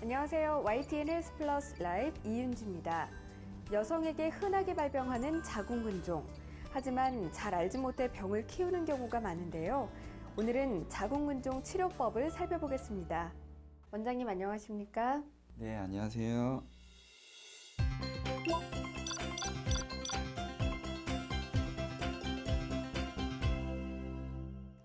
안녕하세요. YTN 헬스 플러스 라이브 이윤지입니다. 여성에게 흔하게 발병하는 자궁근종. 하지만 잘 알지 못해 병을 키우는 경우가 많은데요. 오늘은 자궁근종 치료법을 살펴보겠습니다. 원장님 안녕하십니까? 네, 안녕하세요.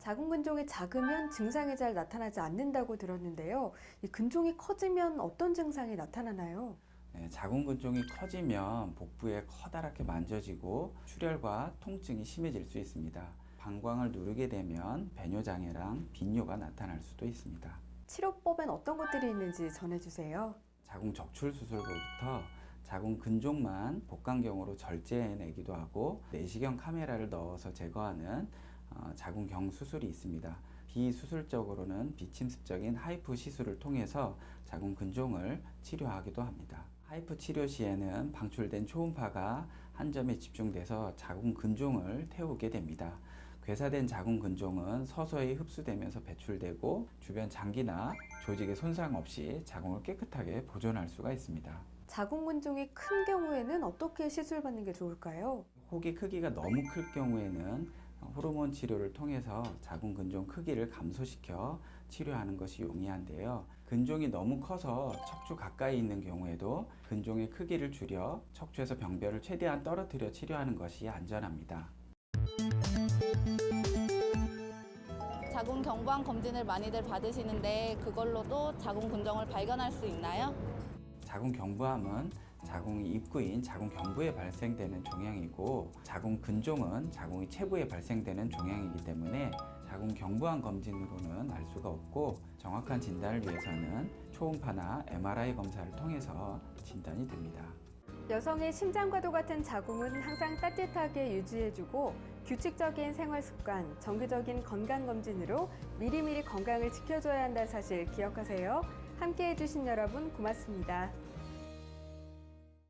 자궁근종이 작으면 증상이 잘 나타나지 않는다고 들었는데요. 이 근종이 커지면 어떤 증상이 나타나나요? 네, 자궁근종이 커지면 복부에 커다랗게 만져지고 출혈과 통증이 심해질 수 있습니다. 방광을 누르게 되면 배뇨장애랑 빈뇨가 나타날 수도 있습니다. 치료법엔 어떤 것들이 있는지 전해주세요. 자궁 적출 수술부터 자궁 근종만 복강경으로 절제해내기도 하고 내시경 카메라를 넣어서 제거하는 어, 자궁경 수술이 있습니다. 비수술적으로는 비침습적인 하이프 시술을 통해서 자궁 근종을 치료하기도 합니다. 하이프 치료 시에는 방출된 초음파가 한 점에 집중돼서 자궁 근종을 태우게 됩니다. 괴사된 자궁 근종은 서서히 흡수되면서 배출되고 주변 장기나 조직의 손상 없이 자궁을 깨끗하게 보존할 수가 있습니다. 자궁 근종이 큰 경우에는 어떻게 시술받는 게 좋을까요? 혹이 크기가 너무 클 경우에는 호르몬 치료를 통해서 자궁 근종 크기를 감소시켜 치료하는 것이 용이한데요. 근종이 너무 커서 척추 가까이 있는 경우에도 근종의 크기를 줄여 척추에서 병변을 최대한 떨어뜨려 치료하는 것이 안전합니다. 자궁 경부암 검진을 많이들 받으시는데 그걸로도 자궁 근종을 발견할 수 있나요? 자궁 경부암은 자궁의 입구인 자궁 경부에 발생되는 종양이고 자궁 근종은 자궁의 체부에 발생되는 종양이기 때문에 자궁 경부암 검진으로는 알 수가 없고 정확한 진단을 위해서는 초음파나 MRI 검사를 통해서 진단이 됩니다. 여성의 심장과도 같은 자궁은 항상 따뜻하게 유지해주고 규칙적인 생활 습관, 정기적인 건강 검진으로 미리미리 건강을 지켜줘야 한다는 사실 기억하세요. 함께 해주신 여러분 고맙습니다.